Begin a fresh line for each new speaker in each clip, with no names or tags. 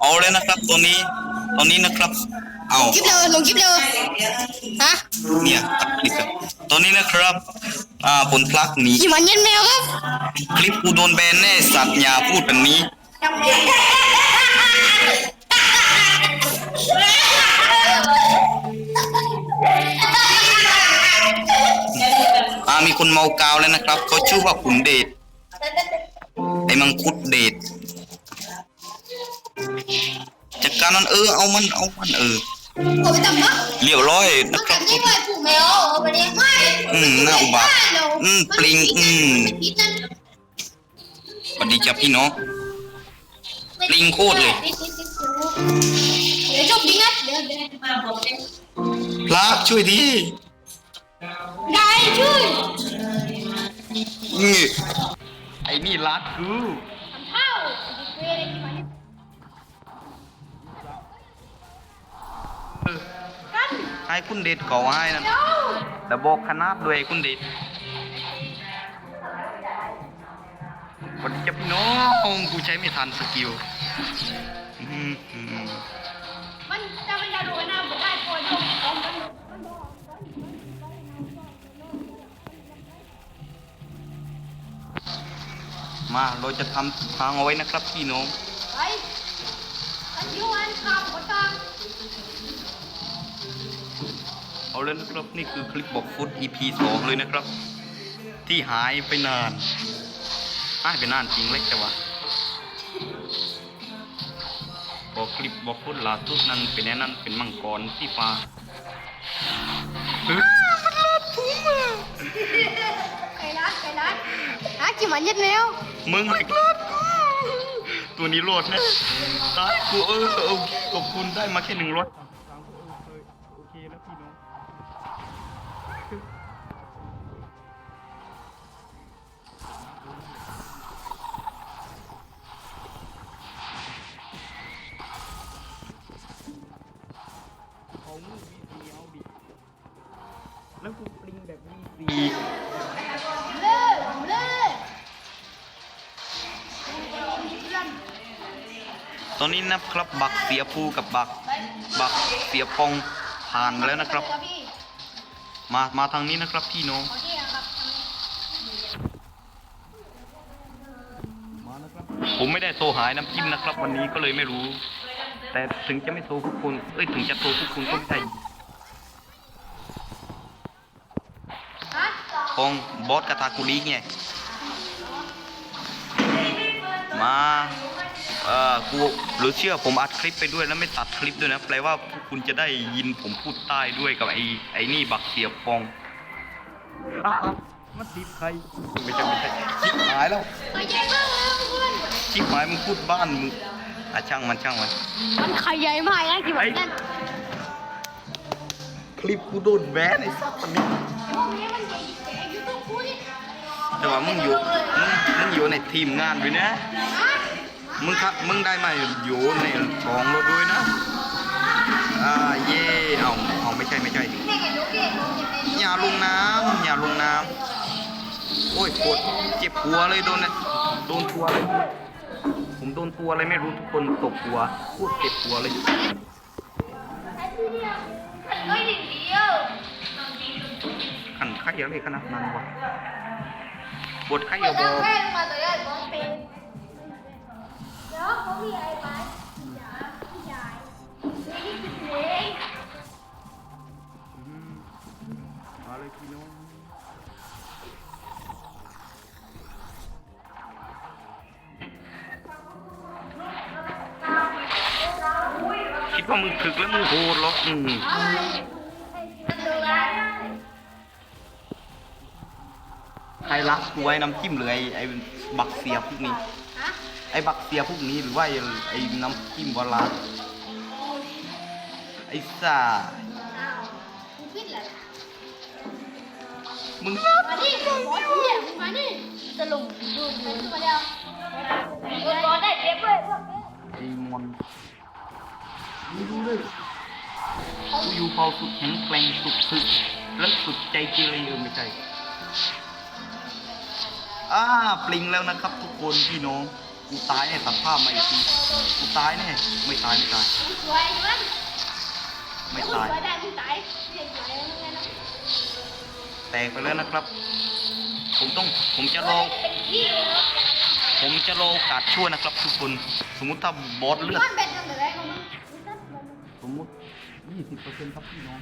เอาเลยนะครับตัวนี้ตัวนี้นะครับ เอา
คลิปเลยลงคลิปเลยฮะ
เนี่ยตัดคลิปครับตัวนี้นะครับ อ่าผลพลักหนี
กี่มันเย็นแมวครับ
คลิปกูโดนแบนแน่สัตว์อย่าพูดแบบนี้อ่ามีคนเมากาวแล้วนะครับ เขาชื่อว่าขุนเดชไอ้มังคุดเดช กการนั้นเออเอามันเอามันเออ
ผมไปทำปะ
เรียบร้อย
มั
นะ
น
ครั
กับนนี่ไปปลูกแมวเอาไปเลี้ยงไม่
อืมน่าอุบาท อืมปลิงอืม
พิษนั่น
สวัสดีจ้าพี่น้อง ปลิงโคตรเลย
เดี๋ยวจบดีนะเดี๋ยวเดี๋ยว
พระช่วยที
ได้ช่วย
นี่ไอ้นี่รัดกู ให้คุณเดชก่อให้นั่น
เจ้า
แต่บอกขนาดด้วยคุณเดชสวัสดีจ้าพี่น้องกูใช้ไม่ทันสกิลมั
นจะเป็นดาวดวงหน้าผมได้ปวดลมของมา
เราจะทำทางเอาไว้นะครับพี่น้อง
ไปอันยูอันข้ามกดตัง
เอาเลยนะครับนี่คือคลิปบอกฟุต EP สองเลยนะครับ ที่หายไปนานหายไปนานจริงเล็กแต่ว่าพอคลิปบอกฟุตล่าสุดนั้นเป็นแน่นั้นเป็นมังกรที่ฟ้าเฮ้ยมันลาดผมอะ
ไก่รัดไก่รัดหากี่มันยัดแมว
มึงไม่กลาดกูตัวนี้โหลดนะตายกูเออโอเคขอบคุณได้มาแค่หนึ่งร้อย ตอนนี้นะครับบักเสียภูกับบักบักเสียปองผ่านแล้วนะครับ มามาทางนี้นะครับพี่น้องผมไม่ได้โทรหายน้ำจิ้มนะครับ วันนี้ก็เลยไม่รู้ แต่ถึงจะไม่โทรพวกคุณเอ้ยถึงจะโทรพวกคุณก็ไม่ใช่ของบอสกาตาคุริไง มาเอ่อกูหรือเชื่อผมอัดคลิปไปด้วยแล้วไม่ตัดคลิปด้วยนะแปลว่าพวกคุณจะได้ยินผมพูดใต้ด้วยกับไอ้ไอ้นี่บักเสียปองอ้าวมันดิบใครไม่ใช่ไม่ใช่ชิบหายแล้ว
ไข่ใหญ่มากเลยเพื่อน
ชิบหายมึงพูดบ้านมึงอะช่างมันช่างมัน
มันไข่ใหญ่มากนะกี่มันนั่น
คลิปกูโดนแบนไอ้สัตว์มันนี้
พวกนี้ แต่
ว่ามึงอยู่มึงมึงอยู่ในทีมงานด้วยนะ
ฮะ
มึงครับมึงได้มาอยู่ในสองรถด้วยนะ อ่าเย่เอาเอาไม่ใช่ไม่ใช่
นี่ไงลูกเก่งลูกเก่ง
อย่าลงน้ำอย่าลงน้ำโอ้ยปวดเจ็บหัวเลยโดนนะโดนตัวเลย ผมโดนตัวอะไรไม่รู้ทุกคนตบหัวพูดเจ็บหัวเลย
เฮ้ยเดียว
ขันไข่อะไรขนาดนั้นวะ ปวดไข้
เดี๋
เย
ยว
อะบอ
แม่ลงมาตัวใหญ่บ้อยวเขามีไอ้บ้านพี่ยายนี่คือเพลง
มาเลยพี่น้องคิดว่ามึงถึกแล้วมึงโหดหรอกอืม ใครรักกูไว้น้ำจิ้มหรือไอ้ไอ้บักเสียพวกนี้
ฮะ
ไอ้บักเสียพวกนี้หรือว่าไอ้ไอ้น้ำจิ้มวาลาไอ้ซ่า
อ้าวกูคิดเลย
มึง
มาดิบอสเนี่ยมาดิจะลงดูดูมาเดียวบอสได้เก็บเลยพวกนี้
ไอ้มอนไม่รู้เลยกูอยู่เฝ้าสุดแข็งแกร่งสุดถึกและสุดใจเกเรเออไม่ใช่ อ่าปลิงแล้วนะครับ ทุกคนพี่น้อง กูตายแน่ตัดภาพมาอีกทีกูตายแน่ไม่ตายไม่ตาย
สวยมัน
ไม่ตาย
ได้มึงตายเห็นสวยแล้วไงนะ
แตกไปแล้วนะครับ ผมต้องผมจะรอ
เป็นที่เลยเนาะ
ผมจะรอโอกาสช่วยนะครับ ทุกคน สมมุติถ้าบอสเลือด
มันเป็นอะไรของมัน
สมมุติ20%ครับพี่น้อง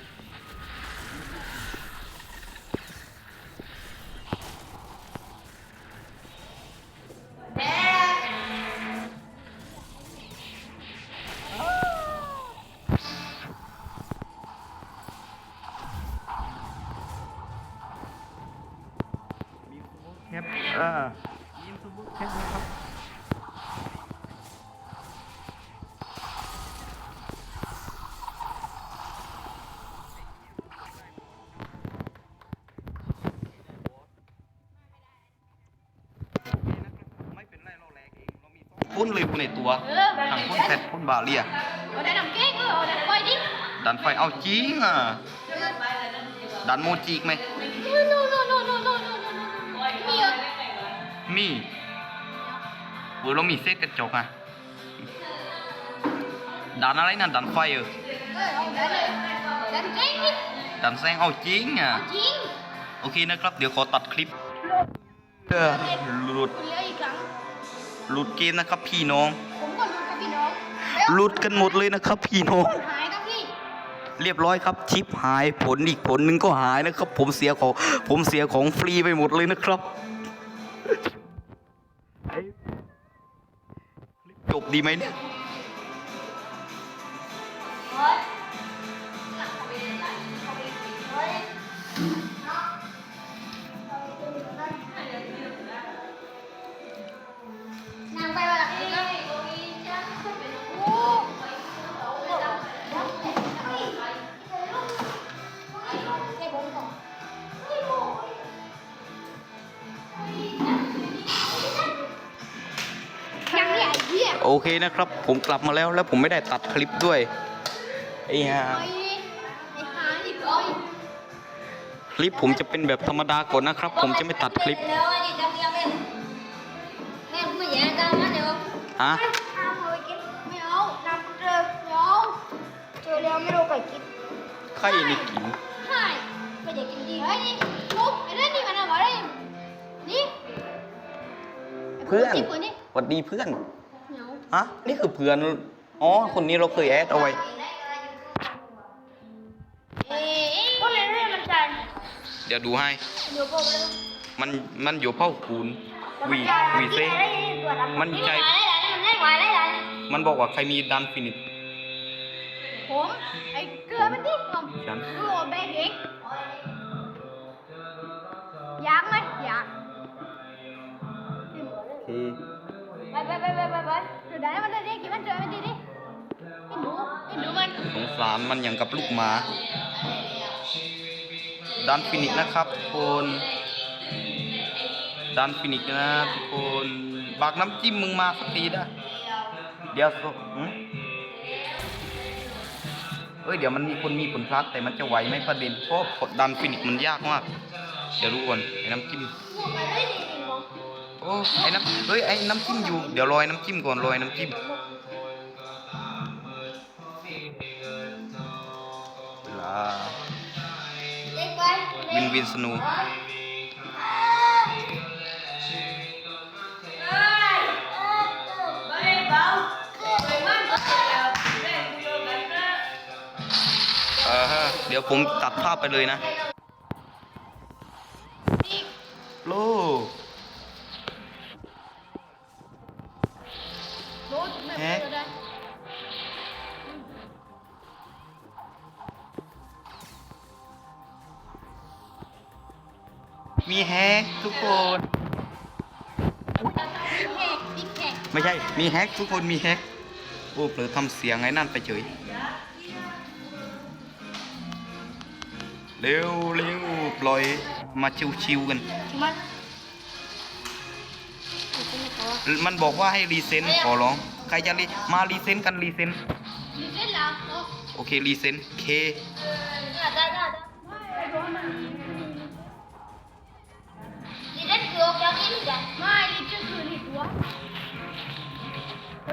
ยิงสมมุติแค่นี้ครับพ่นเลยพ่นในตัวทั้งพุ่นแพทพุ่นบาเลีย
ดันไฟ
เอาจริงอะดันโมจิกไหม
มีเอ
อเรามีเศษกระจกอะดันอะไรนะดันไฟเออ
เออเอาได้เลยดันเก๊กดิ
ดันแสงเอาจริงอะ
จริง
โอเคนะครับ เดี๋ยวขอตัดคลิปเออหลุด
คุณเหลืออีกครั้ง
หลุดเกมนะครับพี่น้อง
ผมก็รู้กับพี่น้อง
หลุดกันหมดเลยนะครับพี่น้อง
หายครับพี่
เรียบร้อยครับชิปหายผลอีกผลหนึ่งก็หายนะครับ ผมเสียของผมเสียของฟรีไปหมดเลยนะครับ จบดีไหมเนี่ย
โอเค
นะครับ ผมกลับมาแล้วแล้วผมไม่ได้ตัดคลิปด้วยไอ้ห่าคลิปผมจะเป็นแบบธรรมดาก่อนนะครับ ผมจะไม่ตัดคลิปฮะใครนี่กิน
กินไง
เพื่อนสวัสดีเพื่อน ฮะนี่คือเพื่อน อ๋อ คนนี้เราเคยแอดเอาไว้
เอ๊ะก็เลยเรื่องมันใจ
เดี๋ยวดูให้
เดี๋ยวบอกเลย
มัน มันอยู่เผ่าคูณวีวีเซมันใจ
มันได้ไหวได้ไหว
มันบอกว่าใครมีดันฟินิช
ผมไอ้เกลือมันดิผม
ฉัน
ดูแบงเองอยากไหมอยาก
โอเค
ไปไปไปไปไปไปเดี๋ยวได้มันได้ดิกินมันเจอมันดีดิกินดูกินดูมัน
สงสารมันอย่างกับลูกหมาดันฟินิชนะครับทุกคนดันฟินิชนะทุกคนบากน้ำจิ้มมึงมาสักทีได้เดี๋ยวสุหืมเอ้ยเดี๋ยวมันมีคนมีผลพลัดแต่มันจะไหวไหมประเด็นเพราะกดดันฟินิชมันยากมาก เดี๋ยวรู้ก่อนไอ้น้ำจิ้ม อ้ไอ้น้ำเฮ้ยไอ้น้ำจิ้มอยู่ เดี๋ยวรอยน้ำจิ้มก่อนรอยน้ำจิ้มลาวินวินสนูเดี๋ยวผมตัดภาพไปเลยนะ ไม่ใช่ มีแฮกทุกคนมีแฮกโอ้เผลอทำเสียงไอ้นั่นไปเฉย เร็วเร็วปล่อยมาชิวๆกัน
มัน
มันบอกว่าให้รีเซ็นขอร้อง ใครจะรีมารีเซ็นกันรีเซ็น
มีเส้นแล้วเนาะ
โอเครีเซ็นเค
ได้ได้ได้ลิเล่นเกือบยังอินจ้ะไม่ลิเล่นคือลิตัว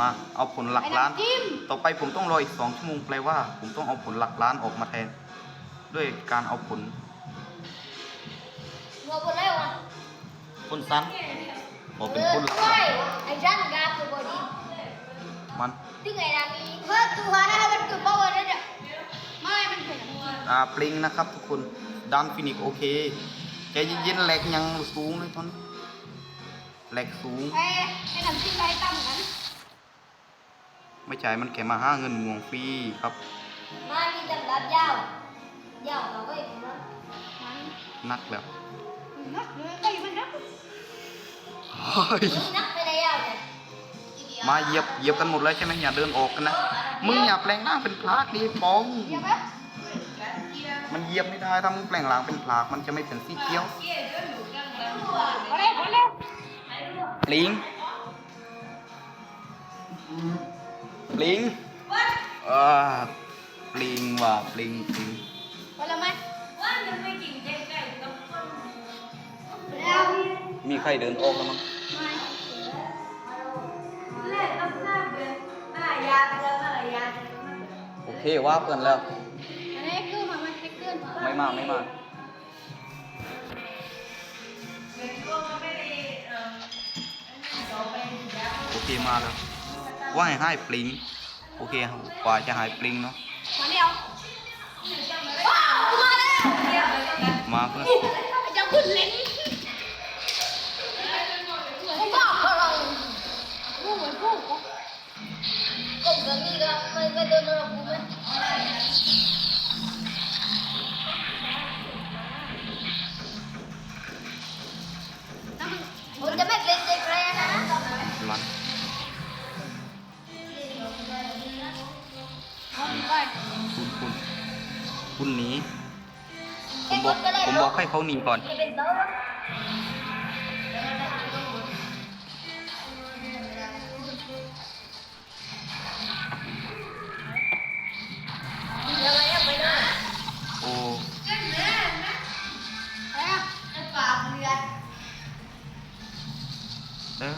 มาเอา
ผลหลักล้าน
ไอ้ำจิ้ม
ต่อไปผมต้องรออีกสองชั่วโมงแปลว่า ผมต้องเอาผลหลักล้านออกมาแทน ด้วยการเอาผล
งัวบนไรวะ
ผลสั้นบอกเป็นผลหลัก
เอ
ล้า
อนไอ้จันกาตัวบอดี
มัน
ที่ไงนะมีเมื่อตัวให้มันเกิดบ้าวันนั้นเนี่ยไม่มันเป็นอะไร
อ่าปลิงนะครับทุกคนด้านฟินิกโอเคใจเย็นๆแหลกยังสูงเลยตอนนี้แหลกสูง
ไอ้ไอ้น้ำจิ้มไอ้ตั้มกัน
ไม่ใช่มันแค่มาห้าเงินหวงฟรีครับ
มามีดำดับยาวยาวเราก็อีกมั้งมัน
นักแล้ว
นักเลยไอ้มันนัก
เฮ้ย
นักไปเลยยาวเนี่ย
มาเหยียบเหยียบกันหมดเลยใช่ไหมอย่าเดินออกกันนะมึงอย่าแปลงหน้าเป็นพลากดิปอง
เดี๋ยวแป๊บ
มันเหยียบไม่ได้ถ้ามึงแปลงหลังเป็นพลากมันจะไม่เป็นสีเขียว
เอาเลยเอาเลย
ปลิง ปลิงอ่าปลิงว่ะปลิงปลิง
เอาเลยไหมว่าจะไม่กินแกงไก่กับคนแล้ว
มีใครเดินออกแล้วมั้ง
ไม่เล่นกับหน้าเบื่อหน้ายาเจอหน้ายา
โอเคว่าเพื่อนแล้ว
อันนี้คือมาไม่ให้เกิน
ไม่มากไม่มากโอเคมาแล้ว ว่าให้ให้ปลิงโอเคครับกว่าจะหายปลิงเนาะ
มาเดียวว้าวมาแล้ว
มาเพื่อน
จะขึ้นเล่นผมบอกพลังผู้เหมือนผู้ก็ก็แบบนี้ก็ไม่ก็เดินมากูไหมผมจะไม่เป็นเด็กเลยนะ ไป
คุณคุณคุณหนี ผมบอก ผมบอกให้เขาหนีก่อน
จะเป็นโต๊ะยังไงยังไม่ได้
โอ้
ปากเลือด
เด้อ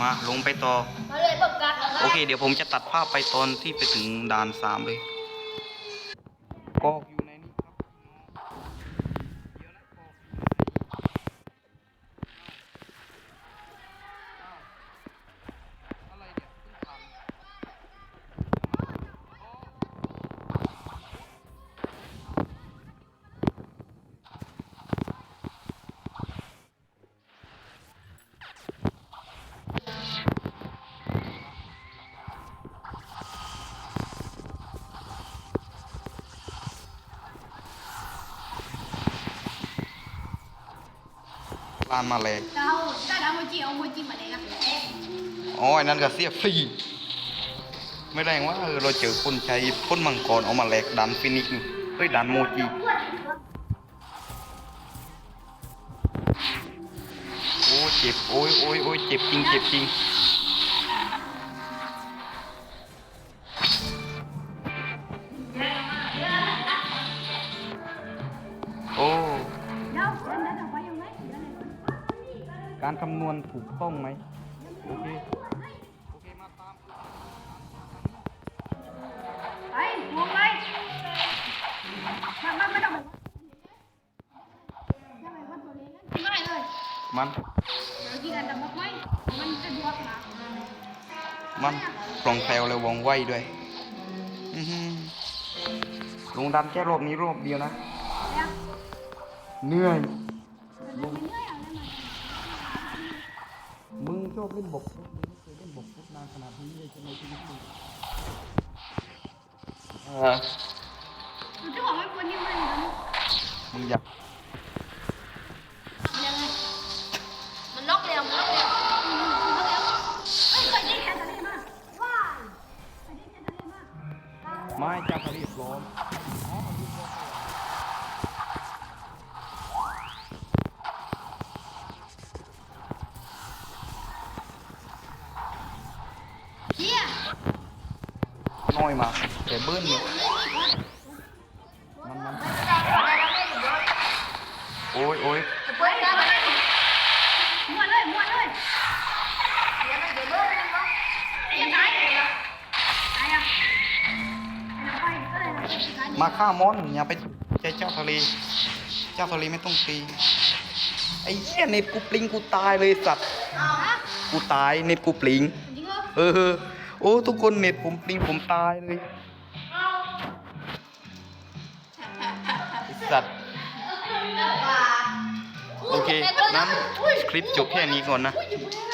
มาลงไปต่อ
มาเลยประกาศ
โอเค เดี๋ยวผมจะตัดภาพไปตอนที่ไปถึงด่านสามเลย ก็านมาแรง
เจ้าถ้าดาวโมจิเอาโมจิมาเลยนะ
อ๋อไอ้นั่นก็เสียฟรีไม่แรงว่าเออเราเจอคนใช้พ่นมังกรเอามาแลกดันฟินิกซ์เฮ้ยดันโมจิโอ้เจ็บโอ้ยโอ้ยโอ้ยเจ็บจริงเจ็บจริง คำนวณถูกต้องไหมโอเคโอเคมาตาม
ไปมองไปมันมันไม่ต้องไม่เลย
มัน
เดี๋ยวกินกันแต่บอกไม่มันจะดวกนะ
มันปล่องแคลวและว่องไวด้วยอือหือลงดันแค่รอบนี้รอบเดียวนะเหนื่อย
มันไม่เหนื่อยอะไรมา
มึงชอบ เล่นบกฟุตมึงไม่เคยเล่นบกฟุตนานขนาดนี้เลยใช่ไหมชีวิตมึงเออ
คุณจะบอกว่าคนนี้มัน
มึงอยาก
ยังไงมันล็อกแล้วมันล็อกแล้วมันล็อกแล้วเอ้ยเคยเล่แค่ทะเลมาว้ายเคยเล่แค่ทะเลมา
ไม่เจ้าทะเลพร้อม มาแต่เบิ้ลเนี่ยมันมันโอ้ยโอ้ย
เปิดกันเลยม้วนเลยม้วนเลยเดี๋ยวมันเดี๋ยวเบิ้ลเลยมั้งยังไงตายอะไปก็เลย
มาฆ่ามอนอย่าไปใจเจ้าทะเล เจ้าทะเลไม่ต้องตีไอ้เหี้ยเน็ตกูปลิงกูตายเลยสัตว์
เอาฮะ
กูตายเน็ตกูปลิง
จริงเหรอ
เออ โอ้ทุกคนเน็ตผมปลิงผมตายเลย
เอา
ไอ้สัตว์ โอเคนั้นคลิปจบแค่นี้ก่อนนะ
อุ้ยอยู่บน